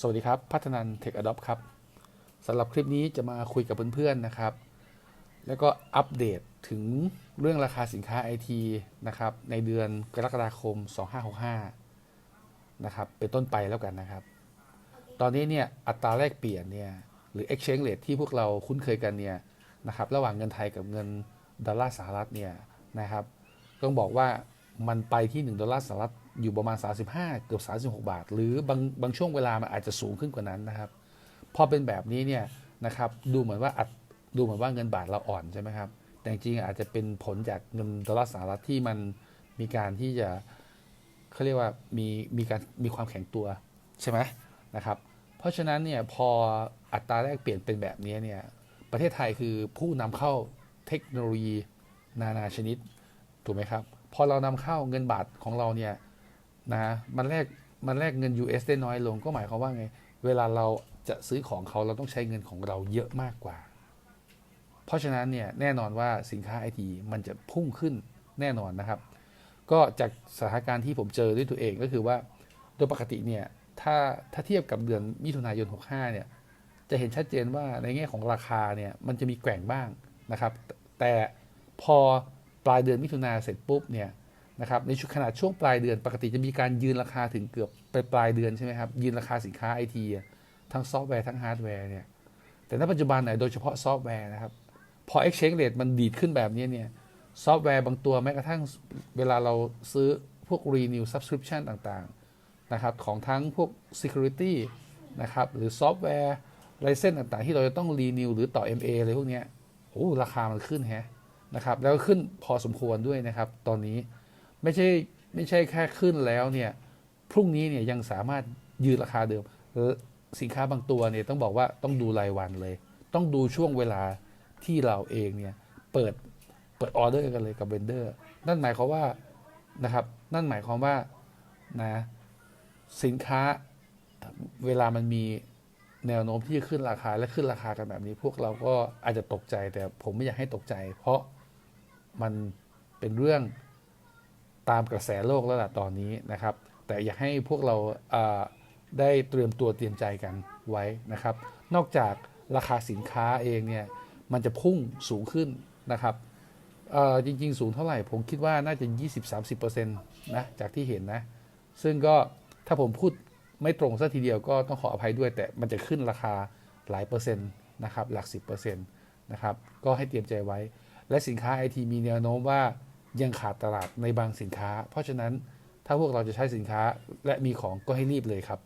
สวัสดีครับ พัฒนันเทคอดอปครับสำหรับคลิปนี้จะมาคุยกับเพื่อนๆนะครับ แล้วก็อัปเดตถึงเรื่องราคาสินค้าไอทีนะครับในเดือนกรกฎาคม 2565 นะครับเป็นต้นไปแล้วกันนะครับ ตอนนี้เนี่ยอัตราแลกเปลี่ยนเนี่ยหรือ exchange rate ที่พวกเราคุ้นเคยกันเนี่ยนะครับระหว่างเงินไทยกับเงินดอลลาร์สหรัฐเนี่ยนะครับต้องบอกว่า มันไปที่1ดอลลาร์สหรัฐอยู่ประมาณ 35 เกือบ 36 บาท หรือบางบางช่วงเวลามันอาจจะสูงขึ้นกว่านั้นนะครับ พอเป็นแบบนี้เนี่ยนะครับดูเหมือนว่าอัดดูเหมือนว่าเงินบาทเราอ่อนใช่ไหมครับ แต่จริงอาจจะเป็นผลจากเงินดอลลาร์สหรัฐที่มันมีการที่จะเขาเรียกว่ามีมีการมีความแข็งตัวใช่ไหมนะครับ เพราะฉะนั้นเนี่ยพออัตราแลกเปลี่ยนเป็นแบบนี้เนี่ยประเทศไทยคือผู้นำเข้าเทคโนโลยีนานาชนิดถูกไหมครับ พอเรานำเข้าเงินบาทของเราเนี่ยนะมันแลกมันแลกเงิน US ได้น้อยลงก็หมายความว่าไง เวลาเราจะซื้อของเขาเราต้องใช้เงินของเราเยอะมากกว่า เพราะฉะนั้นเนี่ยแน่นอนว่าสินค้าไอทีมันจะพุ่งขึ้นแน่นอนนะครับ ก็จากสถานการณ์ที่ผมเจอด้วยตัวเองก็คือว่าโดยปกติเนี่ยถ้าถ้าเทียบกับเดือนมิถุนายน 65 เนี่ยจะเห็นชัดเจนว่าในแง่ของราคาเนี่ยมันจะมีแกว่งบ้างนะครับ แต่พอ ปลายเดือนมิถุนาเสร็จปุ๊บเนี่ยนะครับในช่วงขนาดช่วงปลายเดือนปกติจะมีการยืนราคาถึงเกือบไปปลายเดือนใช่ไหมครับยืนราคาสินค้าไอทีทั้งซอฟต์แวร์ทั้งฮาร์ดแวร์เนี่ยแต่ณปัจจุบันเนี่ยโดยเฉพาะซอฟต์แวร์นะครับพอ exchange rate มันดีดขึ้นแบบนี้เนี่ยซอฟต์แวร์บางตัวแม้กระทั่งเวลาเราซื้อพวก renew subscription ต่างๆนะครับของทั้งพวก security นะครับหรือซอฟต์แวร์ไลเซนต่างๆ ที่เราจะต้อง renew หรือต่อ MA อะไรพวกนี้โอ้ราคามันขึ้นแฮะ นะครับแล้วก็ขึ้นพอสมควรด้วยนะครับ ตอนนี้ไม่ใช่ไม่ใช่แค่ขึ้นแล้วเนี่ยพรุ่งนี้เนี่ยยังสามารถยืนราคาเดิมสินค้าบางตัวเนี่ยต้องบอกว่าต้องดูรายวันเลย ต้องดูช่วงเวลาที่เราเองเนี่ยเปิดเปิดออเดอร์กันเลยกับเวนเดอร์ นั่นหมายความว่านะครับ นั่นหมายความว่านะสินค้าเวลามันมีแนวโน้มที่จะขึ้นราคาและขึ้นราคากันแบบนี้ พวกเราก็อาจจะตกใจแต่ผมไม่อยากให้ตกใจ เพราะ มันเป็นเรื่องตามกระแสโลกแล้วล่ะตอนนี้นะครับ แต่อยากให้พวกเราได้เตรียมตัวเตรียมใจกันไว้นะครับ นอกจากราคาสินค้าเองเนี่ยมันจะพุ่งสูงขึ้นนะครับจริง ๆ สูงเท่าไหร่ ผมคิดว่าน่าจะ 20-30%นะจากที่เห็นนะ ซึ่งก็ถ้าผมพูดไม่ตรงซะทีเดียวก็ต้องขออภัยด้วย แต่มันจะขึ้นราคาหลายเปอร์เซ็นต์นะครับหลัก 10%นะครับก็ให้เตรียมใจไว้ และสินค้าไอทีมีแนวโน้มว่ายังขาดตลาดในบางสินค้า เพราะฉะนั้นถ้าพวกเราจะใช้สินค้าและมีของก็ให้รีบเลยครับ